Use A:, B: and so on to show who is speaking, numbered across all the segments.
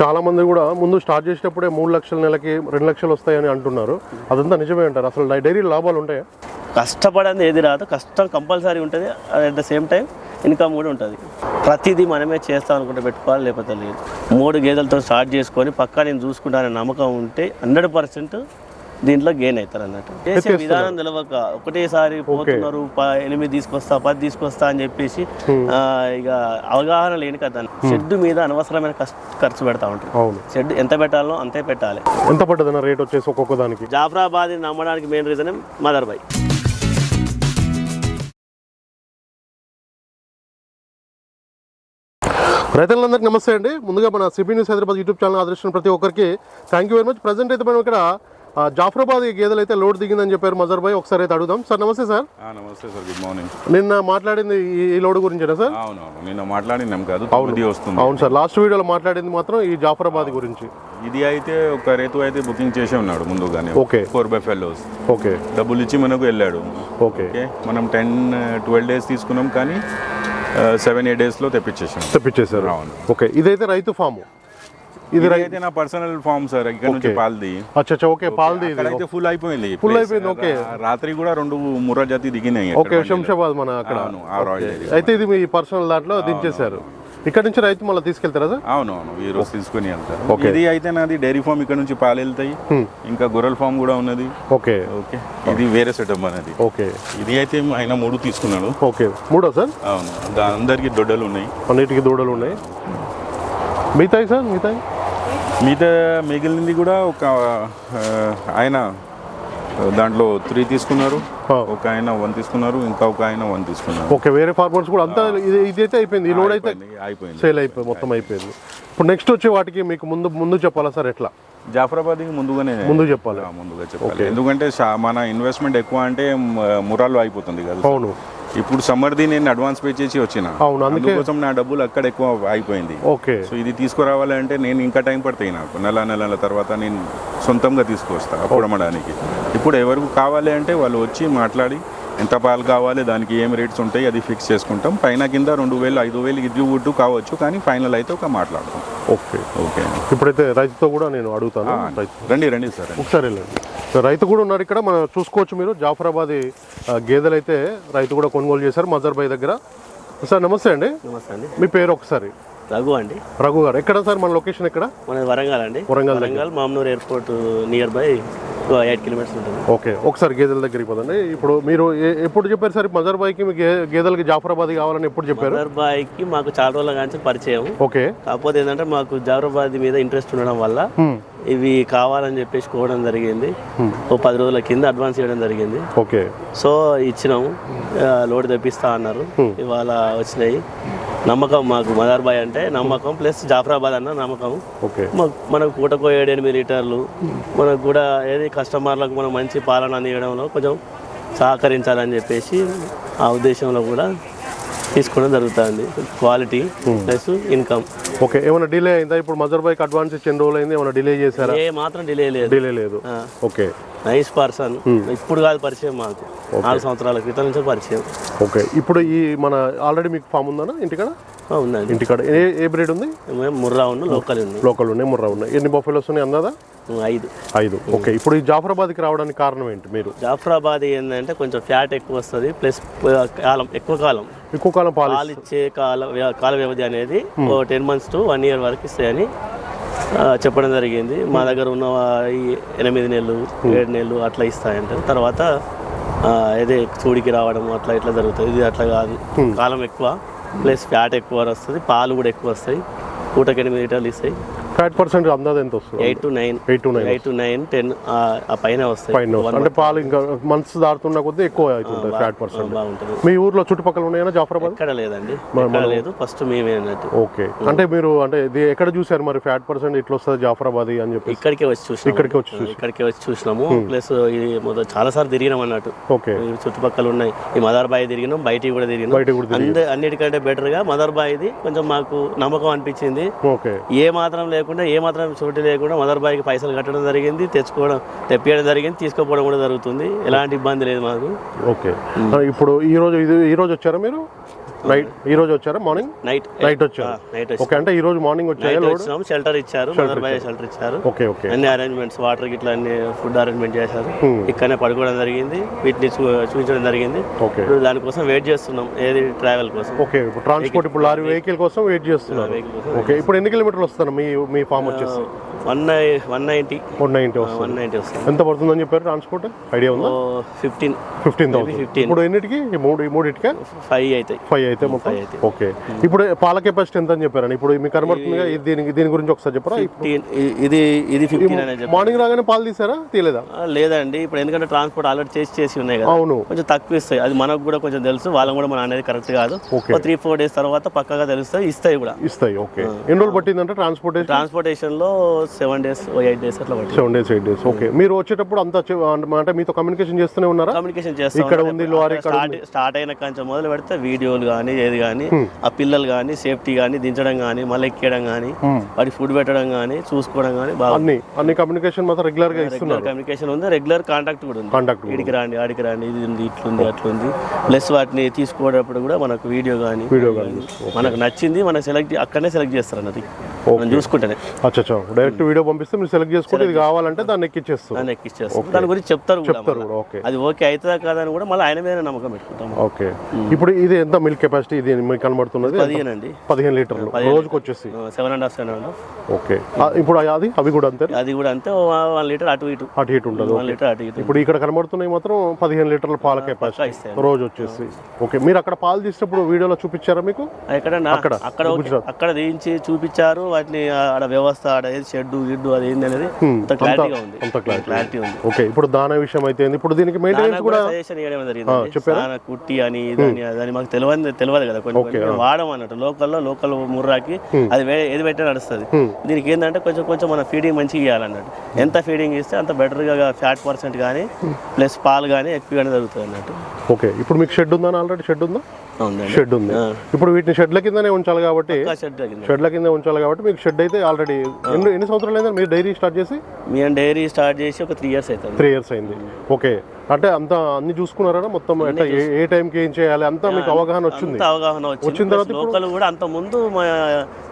A: చాలా మంది కూడా ముందు స్టార్ట్ చేసేటప్పుడే మూడు లక్షల నెలకి రెండు లక్షలు వస్తాయని అంటున్నారు. అదంతా నిజమే అంటారు. అసలు డైరీ లాభాలు ఉంటాయా?
B: కష్టపడేది ఏది రాదు. కష్టం కంపల్సరీ ఉంటుంది. At the same time income కూడా ఉంటుంది. ప్రతిదీ మనమే చేస్తాం అనుకుంటే పెట్టుకోవాలి లేకపోతే లేదు. మూడు గేదెలతో స్టార్ట్ చేసుకొని పక్కా నేను చూసుకుంటాననే నమ్మకం ఉంటే హండ్రెడ్ పర్సెంట్ దీంట్లో గెయిన్ అవుతారు అన్నట్టు చేసే విధానం తెలవక ఒకటేసారి పోతున్నారు ఎనిమిది తీసుకొస్తా పది తీసుకొస్తా అని చెప్పేసి ఇక అవగాహన లేని కదా షెడ్ మీద అనవసరమైన ఖర్చు పెడతా ఉంటారు.
A: అవును.
B: షెడ్ ఎంత పెట్టాలో అంతే పెట్టాలి.
A: ఎంత పడ్డదన్న రేట్ వచ్చేసి ఒక్కొక్క దానికి?
B: జాఫరాబాద్ నమ్మడానికి మెయిన్ రీజన్ మదర్ బై.
A: రైతులందరికీ నమస్తే అండి. ముందుగా మన CB news Hyderabad YouTube channel ఆదర్శించిన ప్రతి ఒక్కరికి thank you very much present అయితే మనం ఇక్కడ జాఫరాబాద్ గేదెలు అయితే లోడ్ దిగిందని చెప్పారు మజర్ భాయ్. ఒకసారి అయితే అడుగుదాం. సార్ నమస్తే సార్.
C: నమస్తే సార్ గుడ్ మార్నింగ్.
A: నిన్న మాట్లాడింది ఈ- లోడ్ గురించేనా సార్?
C: అవునవును. నిన్న మాట్లాడినాం కాదు తొమ్మిది వస్తుంది.
A: అవును సార్ లాస్ట్ వీడియోలో మాట్లాడింది మాత్రం ఈ జాఫరాబాద్ గురించి.
C: ఇది అయితే ఒక రైతు అయితే బుకింగ్ చేసి ఉన్నాడు ముందుగానే.
A: ఓకే.
C: Four buffaloes.
A: ఓకే.
C: డబ్బులు ఇచ్చి మనకు వెళ్ళాడు.
A: ఓకే.
C: ఓకే. మనం టెన్ ట్వెల్వ్ డేస్ తీసుకున్నాం కానీ సెవెన్ ఎయిట్ డేస్లో తెప్పించేసాం.
A: తెప్పించేశారు.
C: అవును.
A: ఓకే. ఇదైతే రైతు ఫాము. ఇది
C: అయితే నా పర్సనల్ ఫామ్ సార్ ఇక్కడ నుంచి. పాల్ది.
A: అచ్చా ఓకే పాల్ది
C: అక్కడైతే ఫుల్ అయిపోయింది. Place.
A: అయిపోయింది, ఓకే.
C: రాత్రి కూడా రెండు ముర్రా జాతి దిగినాయి
A: ఓకే శంషాబాద్ మన అక్కడ. అయితే ఇది మీ పర్సనల్ దాంట్లో దించేశారు. ఇక్కడ నుంచి రైతు మళ్ళీ తీసుకెళ్తారా సార్?
C: అవును అవును. ఈ రోజు తీసుకుని వెళ్తారు. ఇది అయితే నాది డైరీ ఫామ్ ఇక్కడ నుంచి పాలు వెళ్తాయి. ఇంకా గొర్రెల ఫామ్ కూడా ఉన్నది.
A: ఓకే.
C: ఓకే. ఇది వేరే సెటప్ అనేది.
A: ఓకే.
C: ఇది అయితే ఆయన మూడు తీసుకున్నాడు.
A: ఓకే. మూడో సార్?
C: అవును. దా అందరికి దొడ్డలు ఉన్నాయి.
A: అన్నిటికీ దూడలు ఉన్నాయి. మిగతాయి సార్? మిగతాయి?
C: మిగతా మిగిలింది కూడా ఒక ఆయన దాంట్లో త్రీ తీసుకున్నారు. ఒక ఆయన వన్ తీసుకున్నారు ఇంకా ఒక ఆయన వన్ తీసుకున్నారు.
A: ఓకే వేరే ఫార్మర్స్ కూడా అంతా ఇది ఇదైతే అయిపోయింది. ఈ లోడ్ అయితే
C: అయిపోయింది, అయిపోయింది.
A: సేల్ అయిపోయి మొత్తం అయిపోయింది. ఇప్పుడు నెక్స్ట్ వచ్చే వాటికి మీకు ముందు ముందు చెప్పాలా సార్ ఎట్లా?
C: జాఫరాబాద్ ముందుగానే
A: ముందు చెప్పాలి.
C: ముందుగా చెప్పాలి. ఎందుకంటే మన ఇన్వెస్ట్మెంట్ ఎక్కువ అంటే మ- మురాల్లో అయిపోతుంది కదా
A: అవును.
C: ఇప్పుడు సమ్మర్ది నేను అడ్వాన్స్ పే చేసి వచ్చిన.
A: అవును,
C: అందుకోసం నా డబ్బులు అక్కడ ఎక్కువ అయిపోయింది
A: ఓకే.
C: సో ఇది తీసుకురావాలంటే నేను ఇంకా టైం పడతాయి నాకు. నెల నెలల తర్వాత నేను సొంతంగా తీసుకొస్తా అప్పుడు అమ్మడానికి ఇప్పుడు ఎవరికి కావాలి అంటే వాళ్ళు వచ్చి మాట్లాడి ఎంత పాలు కావాలి దానికి ఏం రేట్స్ ఉంటాయి అది ఫిక్స్ చేసుకుంటాం. పైన కింద రెండు వేలు ఐదు వేలు ఇది గుడ్డు కావచ్చు కానీ ఫైనల్ అయితే ఒక మాట్లాడతాం.
A: ఓకే.
C: ఓకే
A: ఇప్పుడైతే రైతుతో కూడా నేను అడుగుతాను.
C: రండి రండి సార్.
A: ఒకసారి వెళ్ళండి. రైతు కూడా ఉన్నారు ఇక్కడ. మనం చూసుకోవచ్చు మీరు. జాఫరాబాద్ గేదెలు అయితే రైతు కూడా కొనుగోలు చేశారు మజర్ భాయ్ దగ్గర. సార్ నమస్తే అండి.
B: నమస్తే అండి.
A: మీ పేరు ఒకసారి.
B: రఘు అండి.
A: రఘు గారు ఎక్కడ సార్ మన లొకేషన్ ఎక్కడ?
B: మన వరంగల్ అండి.
A: Warangal
B: Warangal Mamnoor airport near by eight kilometres ఉంటుంది.
A: ఓకే ఒకసారి గేదెల దగ్గరికి పోదండి. ఇప్పుడు మీరు ఎప్పుడు చెప్పారు సార్? మజర్ భాయ్కి మీ గే- గేదెలకి జాఫరాబాద్ కావాలని ఎప్పుడు చెప్పారు?
B: మదర్బాయికి మాకు చాలా రోజుల కానీ పరిచయం.
A: ఓకే.
B: కాకపోతే ఏంటంటే మాకు జాఫరాబాద్ మీద ఇంట్రెస్ట్ ఉండడం వల్ల. ఇవి కావాలని చెప్పేసి కోవడం జరిగింది. ఓ పది రోజుల కింద అడ్వాన్స్ చేయడం జరిగింది.
A: ఓకే.
B: సో ఇచ్చినాము. లోడ్ తెప్పిస్తా అన్నారు. ఇవాళ వచ్చినాయి. నమ్మకం మాకు మదర్బాయ్ అంటే నమ్మకం ప్లస్ జాఫరాబాద్ అన్న నమ్మకం. మనకు పూటకో ఏడు ఎనిమిది లీటర్లు మనకు కూడా ఏది కస్టమర్లకు మనం మంచి పాలన అందించడంలో కొంచెం సహకరించాలని చెప్పేసి ఆ ఉద్దేశంలో కూడా తీసుకోవడం జరుగుతుంది. Quality plus income.
A: ఓకే ఏమైనా డిలే అయిందా? ఇప్పుడు మజర్ బైక్ అడ్వాన్స్ ఇచ్చిన రోజులు అయింది ఏమైనా డిలే చేశారా?
B: ఏ మాత్రం డిలే లేదు.
A: డిలే లేదు. ఓకే.
B: Nice person. ఇప్పుడు కాదు పరిచయం మాకు. నాలుగు సంవత్సరాల క్రితం నుంచి పరిచయం.
A: ఓకే. ఇప్పుడు ఈ మన ఆల్రెడీ మీకు ఫామ్ ఉందా ఇంటికాడ?
B: ఉందండి.
A: ఇంటికాడ. ఏ ఏ బ్రీడ్ ఉంది?
B: ముర్రా ఉన్న లోకల్ ఉంది.
A: లోకల్ ఉన్నాయి ముర్రా ఉన్నాయి. ఎన్ని బఫెలోస్ ఉన్నాయి అన్నదా
B: ఐదు.
A: ఐదు. ఓకే. ఇప్పుడు ఈ జాఫరాబాద్కి రావడానికి కారణం ఏంటి మీరు?
B: జాఫరాబాద్ ఏంటంటే కొంచెం ఫ్యాట్ ఎక్కువ వస్తుంది ప్లస్ కాలం ఎక్కువ కాలం.
A: ఎక్కువ కాలం పాలు
B: ఇచ్చే కాల కాల వ్యవధి అనేది ఓ ten months to one year వరకు ఇస్తాయని చెప్పడం జరిగింది. మా దగ్గర ఉన్న ఎనిమిది నెలలు ఏడు నెలలు అట్లా ఇస్తాయంటారు. తర్వాత ఇదే చూడికి రావడం అట్లా ఇట్లా జరుగుతుంది ఇది అట్లా కాదు. కాలం ఎక్కువ ప్లస్ ఫ్యాట్ ఎక్కువ వస్తుంది పాలు కూడా ఎక్కువ వస్తాయి. పూటకి ఎనిమిది లీటర్లు ఇస్తాయి.
A: ఫ్యాట్ పర్సెంట్ అందాది ఎంత వస్తుంది?
B: Eight to nine
A: eight to nine
B: eight to nine ten ఆ పైన వస్తాయి.
A: పైన వస్తుంది. అంటే పాలు ఇంకా మంత్స్ దాటుతున్న కొద్దీ ఎక్కువ అవుతుంటుంది ఫ్యాట్ పర్సెంట్
B: బాగుంటుంది.
A: మీ ఊర్లో చుట్టుపక్కల ఉన్నాయా జాఫరాబాద్?
B: ఎక్కడ లేదండి. ఎక్కడ లేదు. ఫస్ట్ మేమే అన్నట్టు.
A: ఓకే. అంటే మీరు అంటే ఇది ఎక్కడ చూసారు మరి ఫ్యాట్ పర్సెంట్ ఇట్లా వస్తుంది జాఫరాబాద్ అని చెప్పి
B: ఇక్కడికే వచ్చి చూసినాము.
A: ఇక్కడికి వచ్చి చూసి.
B: ఇక్కడికే వచ్చి చూసినాము. ప్లస్ ఇది మొదలు చాలా సార్లు తిరిగినాం అన్నట్టు.
A: ఓకే.
B: చుట్టుపక్కల ఉన్నాయి. ఈ మదర్ బాయ్ తిరిగినాం బయటికి కూడా తిరిగినాం.
A: బయట కూడా
B: అన్నిటికంటే బెటర్గా మదర్ బాయ్ది కొంచెం మాకు నమ్మకం అనిపించింది.
A: ఓకే.
B: ఏ మాత్రం లేకుండా ఏమాత్రం షూరిటీ చోటు లేకుండా మదర్ బాయ్కి పైసలు కట్టడం జరిగింది తెచ్చుకోవడం తెప్పియడం జరిగింది తీసుకోపోవడం కూడా జరుగుతుంది. ఎలాంటి ఇబ్బంది లేదు మాకు.
A: ఓకే. ఇప్పుడు ఈరోజు ఇది ఈరోజు వచ్చారా మీరు? నైట్ ఈ రోజు వచ్చారా? మార్నింగ్
B: నైట్
A: నైట్ వచ్చారు.
B: నైట్ వచ్చి
A: ఓకే అంటే ఈ రోజు మార్నింగ్
B: వచ్చినాం షెల్టర్ ఇచ్చారు మదర్ బాయ్ షెల్టర్ ఇచ్చారు.
A: ఓకే ఓకే
B: అన్ని అరేంజ్మెంట్స్ వాటర్ గిట్లా అన్ని ఫుడ్ అరేంజ్మెంట్ చేశారు. ఇక్కడనే పడుకోవడం జరిగింది వీటిని చూపించడం జరిగింది.
A: ఓకే
B: ఇప్పుడు దానికోసం వెయిట్ చేస్తున్నాం ఏది ట్రావెల్ కోసం.
A: ఓకే ఇప్పుడు ట్రాన్స్పోర్ట్ ఇప్పుడు లారీ వెహికల్ కోసం వెయిట్ చేస్తున్నారు. ఓకే ఇప్పుడు ఎన్ని కిలోమీటర్లు వస్తారు మీ మీ ఫామ్ వచ్చేసి?
B: One one ninety
A: one ninety వస్తుంది.
B: వన్ నైంటీ వస్తుంది.
A: ఎంత పడుతుందని చెప్పారు ట్రాన్స్పోర్ట్ ఐడియా ఉందా?
B: Fifteen
A: fifteen thousand
B: 15.
A: ఇప్పుడు ఎన్నిటికి? మూడు మూడింటికి?
B: ఫైవ్ అవుతాయి
A: ఫైవ్ అయితే మొత్తం. ఓకే. ఇప్పుడు పాల కెపాసిటీ ఎంత అని చెప్పారని ఇప్పుడు మీకు కనబడుతుందిగా ఇది దీనికి దీని గురించి ఒకసారి చెప్పరా?
B: ఇది ఇది ఫిఫ్టీన్ అనేది
A: మార్నింగ్ రాగానే పాలు తీసారా? తీయలేదా?
B: లేదండి. ఇప్పుడు ఎందుకంటే ట్రాన్స్పోర్ట్ ఆల్రెడీ చేసి చేసి ఉన్నాయి కదా.
A: అవును.
B: కొంచెం తక్కువ ఇస్తాయి. అది మనకు కూడా కొంచెం తెలుసు. వాళ్ళని కూడా మనం అనేది కరెక్ట్ కాదు. త్రీ ఫోర్ డేస్ తర్వాత పక్కగా తెలుస్తాయి. ఇస్తాయి కూడా.
A: ఇస్తాయి. ఓకే. ఎన్ని రోజులు పట్టిందంటే ట్రాన్స్పోర్టేషన్?
B: ట్రాన్స్పోర్టేషన్లో సెవెన్ డేస్ ఎయిట్ డేస్ అట్లా పట్టింది.
A: Seven days eight days. Okay. మీరు వచ్చేటప్పుడు అంతా అంటే మీతో కమ్యూనికేషన్ చేస్తూనే ఉన్నారా?
B: కమ్యూనికేషన్ చేస్తాం
A: ఇక్కడ ఉంది,
B: స్టార్ట్ అయిన కంచెం మొదలు పెడితే వీడియోలు కానీ ఏది కానీ ఆ పిల్లలు కానీ సేఫ్టీ కానీ దించడం కానీ మళ్ళీ ఎక్కేయడం కానీ వాటికి ఫుడ్ పెట్టడం కానీ చూసుకోవడం కానీ బాగా
A: అన్ని అన్ని కమ్యూనికేషన్ మాత్రం రెగ్యులర్గా ఇస్తున్నారు.
B: కమ్యూనికేషన్ ఉంది రెగ్యులర్ కాంటాక్ట్ కూడా ఉంది.
A: కాంటాక్ట్
B: ఇడికి రాండి ఆడికి రాండి ఇది ఉంది ఇట్లుంది అట్లుంది. ప్లస్ వాటిని తీసుకోవడప్పుడు కూడా మనకు వీడియో కానీ
A: వీడియో కానీ
B: మనకు నచ్చింది మనం సెలెక్ట్ అక్కడనే సెలెక్ట్ చేస్తారు అన్నది. చూసుకుంటేనే.
A: అచ్చా డైరెక్ట్ వీడియో పంపిస్తే మీరు సెలెక్ట్ చేసుకుంటే ఇది కావాలంటే దాన్ని ఎక్కిచ్చేస్తారు.
B: దాన్ని ఎక్కిచ్చేస్తారు. దాని గురించి చెప్తారు
A: చెప్తారు ఓకే
B: అది ఓకే అవుతుందా కాదా అని కూడా మళ్ళీ ఆయన మీద నమ్మకం పెట్టుకుంటాం.
A: ఓకే ఇప్పుడు ఇది ఎంత మిల్క్ కెపాసిటీ ఇది మీకు కనబడుతున్నది.
B: పదిహేను అండి
A: పదిహేను. లీటర్లు రోజుకి వచ్చేసి.
B: Seven and half seven and
A: okay. ఇప్పుడు అది అవి కూడా అంతే?
B: అది కూడా అంతే. వన్ లీటర్ అటు ఇటు.
A: అటు ఇటు ఉంటుంది
B: వన్ లీటర్ అటు ఇటు
A: ఇప్పుడు ఇక్కడ కనబడుతున్నాయి మాత్రం పదిహేను లీటర్ల పాల కెపాసిటీ. రోజు వచ్చేసి. ఓకే. మీరు అక్కడ పాలు తీసినప్పుడు వీడియోలో చూపించారా మీకు?
B: ఎక్కడన్నా?
A: అక్కడ,
B: అక్కడ. అక్కడ తీయించి చూపించారు. వాటిని ఆడ వ్యవస్థ ఆడ ఏది షెడ్ గిడ్డు అది ఏంది అనేది క్లారిటీగా ఉంది.
A: అంత క్లారిటీ
B: ఉంది.
A: ఓకే. ఇప్పుడు దానా విషయం అయితే? ఇప్పుడు దీనికి మెయింటెనెన్స్ కూడా
B: చాలా కుట్టి అని ఇది అని మాకు తెలియదు తెలియదు కదా మేము వాడడం అన్నట్టు. లోకల్లో లోకల్ ముర్రాకి అది ఏది పెట్టినా నడుస్తుంది. దీనికి ఏంటంటే కొంచెం కొంచెం మన ఫీడింగ్ మంచిగా ఇవ్వాలన్నట్టు ఎంత ఫీడింగ్ ఇస్తే అంత బెటర్గా ఫ్యాట్ పర్సెంట్ కానీ ప్లస్ పాలు కానీ ఎక్కువగానే జరుగుతుంది అన్నట్టు.
A: ఓకే ఇప్పుడు మీకు షెడ్ ఉందా ఆల్రెడీ షెడ్ ఉందా? షెడ్ ఉంది. ఇప్పుడు వీటిని షెడ్ల కిందనే ఉంచాలి కాబట్టి షెడ్ల కింద ఉంచాలి కాబట్టి మీకు షెడ్ అయితే ఆల్రెడీ ఎన్ని ఎన్ని సంవత్సరాలు అయిందా మీరు డైరీ స్టార్ట్ చేసి?
B: మేము డైరీ స్టార్ట్ చేసి ఒక త్రీ ఇయర్స్ అవుతుంది.
A: త్రీ ఇయర్స్ అయింది. ఓకే. అంటే అంతా అన్ని చూసుకున్నారా మొత్తం? ఏ- టైంకి ఏం చేయాలి? అంతా మీకు అవగాహన వచ్చింది.
B: అవగాహన వచ్చింది. ప్లస్ లోకల్ కూడా అంత ముందు మా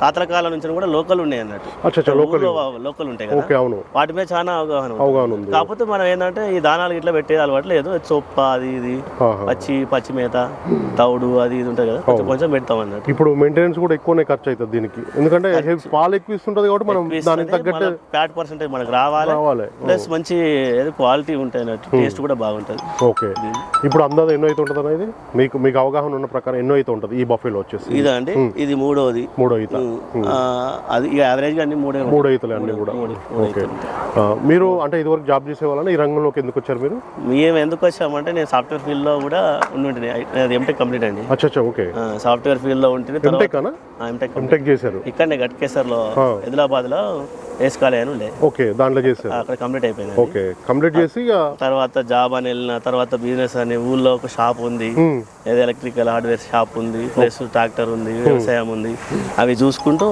B: తాతల కాలం నుంచి కూడా లోకల్ ఉన్నాయి అన్నట్టు.
A: అచ్చా లోకల్
B: లోకల్ ఉంటాయి
A: ఓకే అవును.
B: వాటి మీద చాలా అవగాహన.
A: అవగాహన ఉంది.
B: కాకపోతే మనం ఏంటంటే ఈ దానాలు ఇట్లా పెట్టేది అలవాటు లేదు. చొప్ప అది ఇది. పచ్చి పచ్చి మేత తౌడు అది ఇది ఉంటుంది కదా. కొంచెం కొంచెం పెడతాం అన్నట్టు.
A: ఇప్పుడు మెయింటెనెన్స్ కూడా ఎక్కువనే ఖర్చు అవుతుంది దీనికి. ఎందుకంటే పాలు ఎక్కువ ఇస్తుంటది కాబట్టి మనం దానికి తగ్గట్టు
B: ఫ్యాట్ పర్సెంటేజ్ మనకు రావాలి.
A: కావాలి
B: ప్లస్ మంచి ఏదో క్వాలిటీ ఉంటాయి అన్నట్టు. టేస్ట్ కూడా బాగుంటుంది.
A: ఓకే. ఇప్పుడు అందాజ ఎన్నో అయితే ఉంటుంది ఇది? మీకు మీకు అవగాహన ఉన్న ప్రకారం ఎన్నో అయితే ఉంటుంది ఈ బఫేలో వచ్చేసి?
B: ఇదా అండి? ఇది మూడోది.
A: మూడో ఈత.
B: అది ఇక యావరేజ్గా అన్ని మూడే
A: మూడో ఈతలే అన్ని కూడా. ఓకే. మీరు అంటే ఇదివరకు జాబ్ చేసే వాళ్ళని ఈ రంగంలోకి ఎందుకు వచ్చారు మీరు?
B: మేము ఎందుకు వచ్చామంటే నేను సాఫ్ట్వేర్ ఫీల్డ్లో కూడా ఉండి అది ఎంటెక్ కంప్లీట్ అండి
A: అచ్చా అచ్చా ఓకే.
B: సాఫ్ట్వేర్ ఫీల్డ్లో ఉంటుంది
A: ఎంటెక్
B: ఎంటెక్
A: చేశారు.
B: ఇక్కడనే గట్కేసర్లో ఆదిలాబాద్లో వేసుకోవాలి అని ఉండే
A: ఓకే దాంట్లో చేశారు.
B: అక్కడ కంప్లీట్ అయిపోయింది
A: ఓకే కంప్లీట్ చేసి
B: తర్వాత జాబ్ అని వెళ్ళిన తర్వాత బిజినెస్ అని ఊళ్ళో ఒక షాప్ ఉంది. ఏదో ఎలక్ట్రికల్ హార్డ్వేర్ షాప్ ఉంది ప్లస్ ట్రాక్టర్ ఉంది వ్యవసాయం ఉంది. అవి చూసుకుంటూ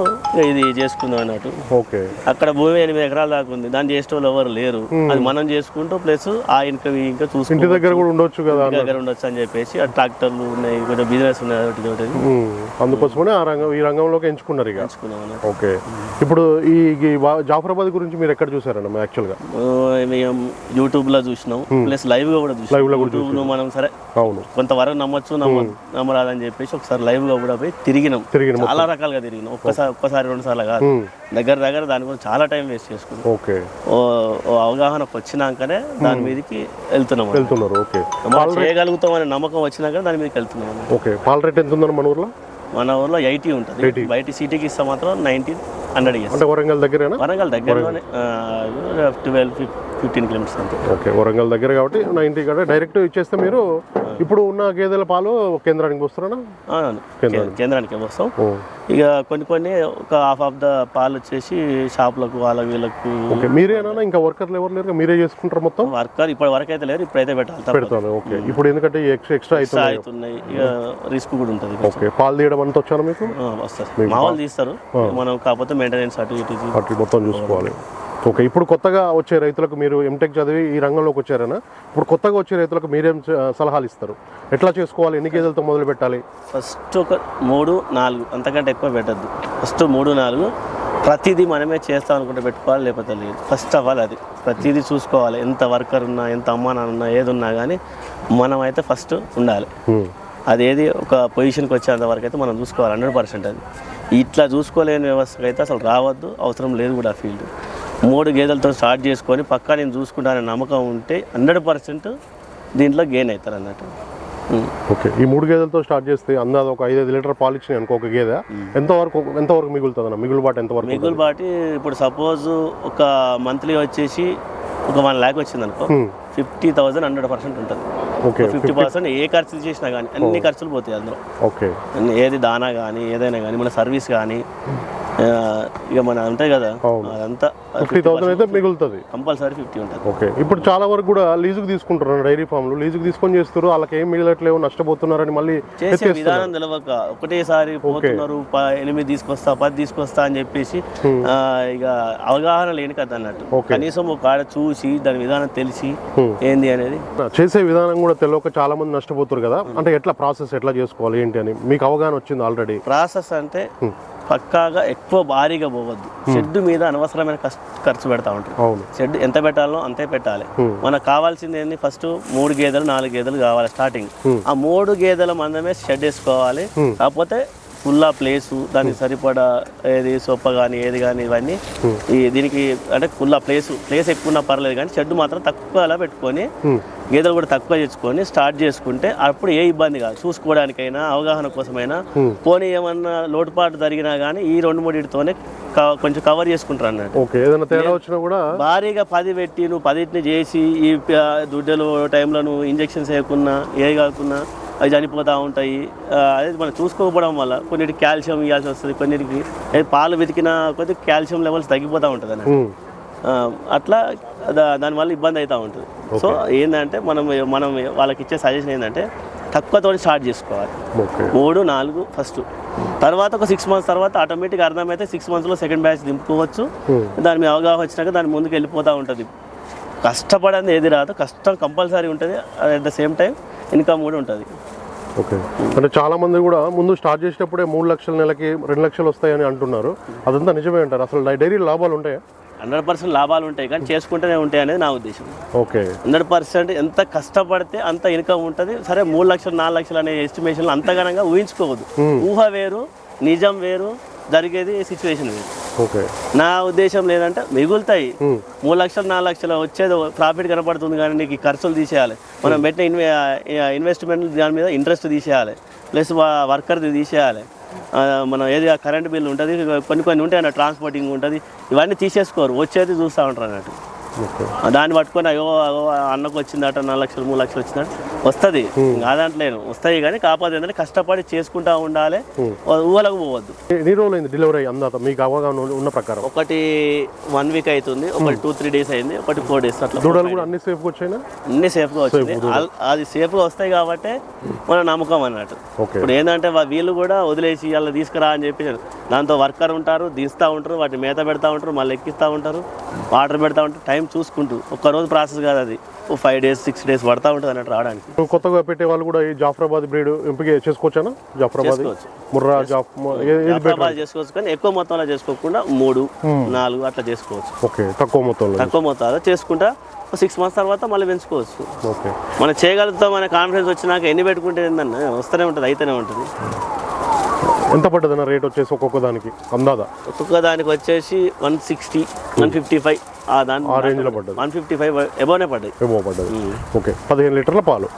B: ఇది చేసుకుందాం అన్నట్టు.
A: ఓకే.
B: అక్కడ భూమి ఎనిమిది ఎకరాల దాకా ఉంది. దాన్ని చేసే వాళ్ళు ఎవరు లేరు. అది మనం చేసుకుంటూ ప్లస్ ఆ ఇన్కమ్ ఇంకా
A: ఇంటి
B: చూసుకుంటూ
A: దగ్గర కూడా ఉండొచ్చు కదా
B: దగ్గర ఉండొచ్చు అని చెప్పేసి ఆ ట్రాక్టర్లు ఉన్నాయి కొంచెం బిజినెస్ ఉన్నాయి ఒకటి
A: అందుకోసమనే ఆ రంగం ఈ రంగంలోకి ఎంచుకున్నారు ఇక.
B: అన్నట్టు.
A: ఓకే. ఇప్పుడు ఈ జాఫరాబాద్ గురించి మీరు ఎక్కడ చూసారన్న యాక్చువల్గా
B: మేము యూట్యూబ్లో చూసినాం. ప్లస్ లైవ్గా కూడా చూసినాం.
A: కూడా
B: యూట్యూబ్లో మనం సరే
A: అవును.
B: కొంతవరకు నమ్మొచ్చు నమ్మ నమ్మరాదని చెప్పేసి ఒకసారి లైవ్గా కూడా పోయి తిరిగినాం.
A: తిరిగిన
B: చాలా రకాలుగా తిరిగినాం. ఒక్కసారి ఒక్కసారి రెండు సార్లు కాదు.
A: ఉమ్,
B: దగ్గర దగ్గర దాని గురించి చాలా టైం వేస్ట్ చేసుకున్నాం.
A: ఓకే.
B: ఓ అవగాహనకు వచ్చినాకనే దాని మీదకి వెళ్తున్నాం.
A: వెళ్తున్నారు ఓకే.
B: చేయగలుగుతాం అనే నమ్మకం వచ్చినాక దాని మీదకి వెళ్తున్నాం.
A: ఓకే. పాల రేట్ ఎంత ఉందన్న మన ఊర్లో?
B: మన ఊర్లో ఎయిటీ ఉంటుంది. బయట సిటీకి ఇస్తే మాత్రం నైన్టీన్ హండ్రెడ్ ఇయర్స్.
A: అంటే వరంగల్ దగ్గరేనా?
B: వరంగల్ దగ్గరలోనే ట్వెల్వ్ ఫిఫ్టీన్ కిలోమీటర్స్ అంతే.
A: ఓకే వరంగల్ దగ్గర కాబట్టి నైన్టీ కూడా డైరెక్ట్ ఇచ్చేస్తే మీరు ఇప్పుడు ఉన్న గేదెల పాలు కేంద్రానికి
B: కే- కేంద్రానికి. వస్తాం ఇక కొన్ని కొన్ని ఒక హాఫ్ ఆఫ్ ద పాలు వచ్చేసి షాపులకు వాళ్ళకి వీళ్ళకు.
A: ఓకే మీరేనా ఇంకా వర్కర్లు ఎవరు లేరు? మీరే చేసుకుంటారు మొత్తం?
B: వర్కర్ ఇప్పటి వరకు అయితే లేరు ఇప్పుడైతే పెట్టాలి.
A: పెడతాను ఓకే. ఇప్పుడు ఎందుకంటే ఎక్స్ట్రా
B: అవుతున్నాయి. ఇక రిస్క్ కూడా ఉంటుంది.
A: ఓకే పాలు తీయడం అంతా వచ్చాను మీకు?
B: వస్తారు. మా వాళ్ళు తీస్తారు. మనం కాకపోతే మెయింటెనెన్స్ అటు ఇటు
A: మొత్తం చూసుకోవాలి. ఓకే ఇప్పుడు కొత్తగా వచ్చే రైతులకు మీరు ఎంటెక్ చదివి ఈ రంగంలోకి వచ్చారనా? ఇప్పుడు కొత్తగా వచ్చే రైతులకు మీరేం సలహాలు ఇస్తారు? ఎట్లా చేసుకోవాలి? ఎన్ని గేదెలతో మొదలు పెట్టాలి?
B: ఫస్ట్ ఒక మూడు నాలుగు అంతకంటే ఎక్కువ పెట్టద్దు. ఫస్ట్ మూడు నాలుగు ప్రతిదీ మనమే చేస్తాం అనుకుంటే పెట్టుకోవాలి లేకపోతే లేదు. ఫస్ట్ అవ్వాలి అది. ప్రతిదీ చూసుకోవాలి. ఎంత వర్కర్ ఉన్నా ఎంత అమ్మా నాన్న ఉన్నా ఏది ఉన్నా కానీ మనం అయితే ఫస్ట్ ఉండాలి. అది ఏది ఒక పొజిషన్కి వచ్చేంత వరకు అయితే మనం చూసుకోవాలి. హండ్రెడ్ పర్సెంట్ అది. ఇట్లా చూసుకోలేని వ్యవస్థకి అయితే అసలు రావద్దు. అవసరం లేదు కూడా ఆ ఫీల్డ్. మూడు గేదెలతో స్టార్ట్ చేసుకొని పక్కా నేను చూసుకుంటాననే నమ్మకం ఉంటే హండ్రెడ్ పర్సెంట్ దీంట్లో గెయిన్ అవుతారు అన్నట్టు.
A: ఓకే. ఈ మూడు గేదెలతో స్టార్ట్ చేస్తే అందాజ ఒక ఐదు లీటర్ పాలు ఇచ్చినాయి అనుకో ఒక గేదె. ఎంతవరకు ఎంతవరకు మిగులుతుంది అన్న మిగులుబాటు ఎంతవరకు
B: మిగులు బాటి ఇప్పుడు సపోజ్ ఒక మంత్లీ వచ్చేసి ఒక వన్ ల్యాక్ వచ్చింది అనుకో. ఫిఫ్టీ థౌసండ్ హండ్రెడ్ పర్సెంట్ ఉంటుంది.
A: ఓకే
B: ఫిఫ్టీ పర్సెంట్ ఏ ఖర్చు చేసినా కానీ అన్ని ఖర్చులు పోతాయి అందులో.
A: ఓకే.
B: అన్ని ఏది దానా కానీ ఏదైనా కానీ మన సర్వీస్ కానీ ఇక మన ఉంటాయి కదా. అదంతా
A: ఫిఫ్టీ థౌసండ్ అయితే మిగులుతుంది.
B: కంపల్సరీ ఫిఫ్టీ ఉంటుంది.
A: ఓకే. ఇప్పుడు చాలా వరకు కూడా లీజుకు తీసుకుంటున్నారు డైరీ ఫామ్లు. లీజుకు తీసుకొని చేస్తారు వాళ్ళకి ఏం మిగలట్లేవు నష్టపోతున్నారని మళ్ళీ
B: చేసే విధానం తెలవక ఒకటేసారి పోతున్నారు ఎనిమిది తీసుకొస్తా పది తీసుకొస్తా అని చెప్పేసి ఇక అవగాహన లేని కదా అన్నట్టు. కనీసం ఒక ఆడ చూసి దాని విధానం తెలిసి. ఏంది అనేది.
A: చేసే విధానం కూడా తెలియక చాలా మంది నష్టపోతారు కదా. అంటే ఎట్లా ప్రాసెస్ ఎట్లా చేసుకోవాలి ఏంటి అని. మీకు అవగాహన వచ్చింది ఆల్రెడీ.
B: ప్రాసెస్ అంటే పక్కాగా ఎక్కువ భారీగా పోవద్దు. షెడ్ మీద అనవసరమైన ఖర్చు పెడతా ఉంటారు. షెడ్ ఎంత పెట్టాలో అంతే పెట్టాలి. మనకు కావాల్సింది ఏంది? ఫస్ట్ మూడు గేదెలు నాలుగు గేదెలు కావాలి స్టార్టింగ్. ఆ మూడు గేదెల మందమే షెడ్ వేసుకోవాలి. కాకపోతే ఫుల్ ఆ ప్లేసు దానికి సరిపడా ఏది సొప్ప కానీ ఏది కానీ ఇవన్నీ ఈ దీనికి అంటే ఫుల్ ఆ ప్లేసు ప్లేస్ ఎక్కువ ఉన్నా పర్లేదు కానీ షెడ్ మాత్రం తక్కువ అలా పెట్టుకొని గేదెలు కూడా తక్కువ తెచ్చుకొని స్టార్ట్ చేసుకుంటే అప్పుడు ఏ ఇబ్బంది కాదు. చూసుకోవడానికైనా అవగాహన కోసమైనా పోనీ ఏమన్నా లోటుపాటు జరిగినా కానీ ఈ రెండు మూడింటితోనే కొంచెం కవర్ చేసుకుంటారు అన్నట్టు.
A: కూడా
B: భారీగా పది పెట్టి నువ్వు పదిటిని చేసి ఈ దుడ్డలు టైంలో నువ్వు ఇంజక్షన్స్ వేయకున్నా ఏ కాకున్నా అవి చనిపోతూ ఉంటాయి. అదే మనం చూసుకోకపోవడం వల్ల కొన్నిటికి కాల్షియం ఇవ్వాల్సి వస్తుంది కొన్నిటికి పాలు వెతికిన కొద్ది కాల్షియం లెవెల్స్ తగ్గిపోతూ ఉంటుంది ఆ, అట్లా దా- దానివల్ల ఇబ్బంది అవుతూ ఉంటుంది. సో ఏంటంటే మనం మనం వాళ్ళకి ఇచ్చే సజెషన్ ఏంటంటే తక్కువతో స్టార్ట్ చేసుకోవాలి. మూడు నాలుగు ఫస్ట్. తర్వాత ఒక సిక్స్ మంత్స్ తర్వాత ఆటోమేటిక్ అర్థమైతే సిక్స్ మంత్స్లో సెకండ్ బ్యాచ్ దింపుకోవచ్చు. దాని మీద అవగాహన వచ్చినాక దాని ముందుకు వెళ్ళిపోతూ ఉంటుంది. కష్టపడింది ఏది రాదు కష్టం కంపల్సరీ ఉంటుంది. At the same time income కూడా ఉంటుంది.
A: ఓకే. అంటే చాలా మంది కూడా ముందు స్టార్ట్ చేసేటప్పుడే మూడు లక్షల నెలకి రెండు లక్షలు వస్తాయని అంటున్నారు. అదంతా నిజమే అంటారు. అసలు డైరీ లాభాలు ఉంటాయా?
B: హండ్రెడ్ పర్సెంట్ లాభాలు ఉంటాయి కానీ చేసుకుంటూనే ఉంటాయి అనేది నా ఉద్దేశం.
A: ఓకే.
B: హండ్రెడ్ పర్సెంట్ ఎంత కష్టపడితే అంత ఇన్కమ్ ఉంటుంది. సరే మూడు లక్షలు నాలుగు లక్షలు అనే ఎస్టిమేషన్లు అంతగానంగా ఊహించుకోవద్దు. ఊహ వేరు నిజం వేరు జరిగేది సిచ్యువేషన్
A: ఓకే.
B: నా ఉద్దేశం లేదంటే మిగులుతాయి. మూడు లక్షలు నాలుగు లక్షలు వచ్చేది ప్రాఫిట్ కనపడుతుంది కానీ నీకు ఖర్చులు తీసేయాలి. మనం పెట్టిన ఇన్వె ఇన్వెస్ట్మెంట్ దాని మీద ఇంట్రెస్ట్ తీసేయాలి. ప్లస్ వర్కర్ది తీసేయాలి. మనం ఏది కరెంట్ బిల్ ఉంటుంది కొన్ని కొన్ని ఉంటాయి అన్న ట్రాన్స్పోర్టింగ్ ఉంటుంది. ఇవన్నీ తీసేసుకోరు వచ్చేది చూస్తూ ఉంటారు అన్నట్టు. దాన్ని పట్టుకొని అయ్యో అన్నకు వచ్చిందట నాలుగు లక్షలు మూడు లక్షలు వచ్చిందట. వస్తుంది. కాదంటలేను వస్తాయి కానీ కాకపోతే ఏంటంటే కష్టపడి చేసుకుంటా ఉండాలి. ఊహలకు పోవద్దు.
A: ఎన్ని రోజులు అయింది డెలివరీ అయ్యి అందాక మీకు అవగాహన ఉన్న ప్రకారం.
B: ఒకటి వన్ వీక్ అవుతుంది. ఒకటి టూ త్రీ డేస్ అయింది. ఒకటి ఫోర్ డేస్ అట్లా
A: దూడలు కూడా అన్ని సేఫ్గా వచ్చాయినా?
B: అన్ని సేఫ్గా వచ్చింది. అల్- అది సేఫ్గా వస్తాయి కాబట్టి మన నమ్మకం అన్నట్టు. ఇప్పుడు ఏంటంటే వీళ్ళు కూడా వదిలేసి అలా తీసుకురా అని చెప్పి దాంతో వర్కర్ ఉంటారు తీస్తూ ఉంటారు వాటిని మేత పెడతా ఉంటారు మళ్ళీ ఎక్కిస్తూ ఉంటారు వాటర్ పెడతా ఉంటారు టైం చూసుకుంటూ. ఒక్క రోజు ప్రాసెస్ కాదు అది. ఓ ఫైవ్ డేస్ సిక్స్ డేస్ పడతా ఉంటుంది అన్నట్టు రావడానికి.
A: కొత్తగా పెట్టే వాళ్ళు కూడా ఈ జాఫరాబాద్ బ్రీడ్ ఎంపిక చేసుకోవచ్చానా? జాఫరాబాద్?
B: చేసుకోవచ్చు.
A: ముర్రా
B: జాఫరాబాద్ చేసుకోవచ్చు కానీ ఎక్కువ మొత్తంలో చేసుకోకుండా మూడు నాలుగు అట్లా చేసుకోవచ్చు.
A: ఓకే తక్కువ మొత్తంలో.
B: తక్కువ మొత్తాలు చేసుకుంటా సిక్స్ మంత్స్ తర్వాత మళ్ళీ పెంచుకోవచ్చు.
A: ఓకే.
B: మనం చేయగలుగుతాం అనే కాన్ఫిడెన్స్ వచ్చినాక ఎన్ని పెట్టుకుంటే ఏందన్న వస్తూనే ఉంటుంది అయితేనే ఉంటుంది.
A: ఎంత పడ్డదన్న రేట్ వచ్చేసి ఒక్కొక్క దానికి? అందాదా?
B: ఒక్కొక్క దానికి వచ్చేసి one sixty one fifty five ఆ దాని
A: ఆ రేంజ్లో పడ్డది.
B: వన్ ఫిఫ్టీ ఫైవ్ ఎబోనే పడ్డాయి
A: ఏమో పడ్డది ఓకే పదిహేను లీటర్ల పాలు.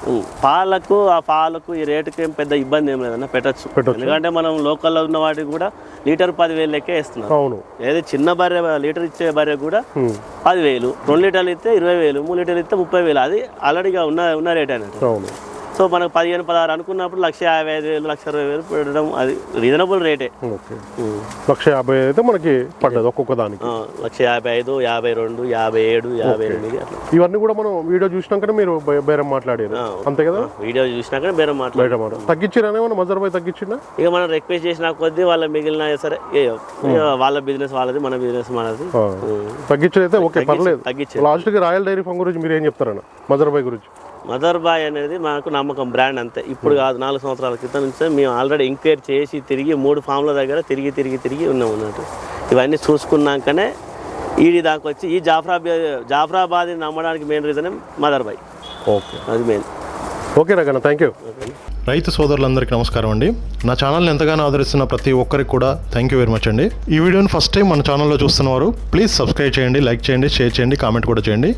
B: పాలకు ఆ పాలకు ఈ రేటుకి ఏం పెద్ద ఇబ్బంది ఏం లేదన్న పెట్టచ్చు.
A: పెట్టొచ్చు.
B: ఎందుకంటే మనం లోకల్లో ఉన్న వాటికి కూడా లీటర్ పదివేలు లెక్కే ఇస్తున్నారు
A: అవును.
B: ఏది చిన్న బర్రె లీటర్ ఇచ్చే బర్రె కూడా పదివేలు రెండు లీటర్లు ఇస్తే ఇరవై వేలు మూడు లీటర్లు ఇస్తే ముప్పై వేలు. అది ఆల్రెడీగా ఉన్న ఉన్న రేట్ అన్నట్టు
A: అవును.
B: సో మనకు పదిహేను పదహారు అనుకున్నప్పుడు లక్ష యాభై ఐదు వేలు లక్ష అరవై వేలు పెట్టడం అది రీజనబుల్ రేటే
A: ఓకే. లక్ష యాభై అయితే మనకి పడ్డది ఒక్కొక్క దానికి.
B: లక్ష యాభై ఐదు యాభై రెండు యాభై ఏడు యాభై ఎనిమిది అట్లా.
A: ఇవన్నీ కూడా మనం వీడియో చూసినాకనే మీరు బేరం మాట్లాడారు.
B: ఆ.
A: అంతే కదా?
B: వీడియో చూసినాక బేరం మాట్లాడు
A: బయట మాట తగ్గించిరానే మన మజర్ బాయ్ తగ్గించిందా
B: ఇక మనం రిక్వెస్ట్ చేసిన కొద్దీ వాళ్ళ మిగిలిన సరే వాళ్ళ బిజినెస్ వాళ్ళది మన బిజినెస్ మనది.
A: అయితే ఓకే పర్లేదు.
B: తగ్గించే
A: లాస్ట్కి రాయల్ డైరీ ఫామ్ గురించి మీరు ఏం చెప్తారన్న మజర్ గురించి.
B: మదర్ బాయ్ అనేది మాకు నమ్మకం బ్రాండ్ అంతే. ఇప్పుడు కాదు నాలుగు సంవత్సరాల క్రితం నుంచి మేము ఆల్రెడీ ఎంక్వైరీ చేసి తిరిగి మూడు ఫామ్ల దగ్గర తిరిగి తిరిగి తిరిగి ఉన్నాం అన్నట్టు. ఇవన్నీ చూసుకున్నాకనే ఈడి దాకా వచ్చి ఈ జాఫరాబాద్ జాఫరాబాద్ నమ్మడానికి main reason mother boy.
A: Okay.
B: అది మెయిన్
A: ఓకే రకన్న థ్యాంక్ యూ
D: రైతు సోదరులందరికీ నమస్కారం అండి. నా ఛానల్ని ఎంతగానో ఆదరిస్తున్న ప్రతి ఒక్కరికి కూడా థ్యాంక్ యూ వెరీ మచ్ అండి. ఈ వీడియోని ఫస్ట్ టైం మన ఛానల్లో చూస్తున్నవారు ప్లీజ్ సబ్స్క్రైబ్ చేయండి లైక్ చేయండి షేర్ చేయండి కామెంట్ కూడా చేయండి.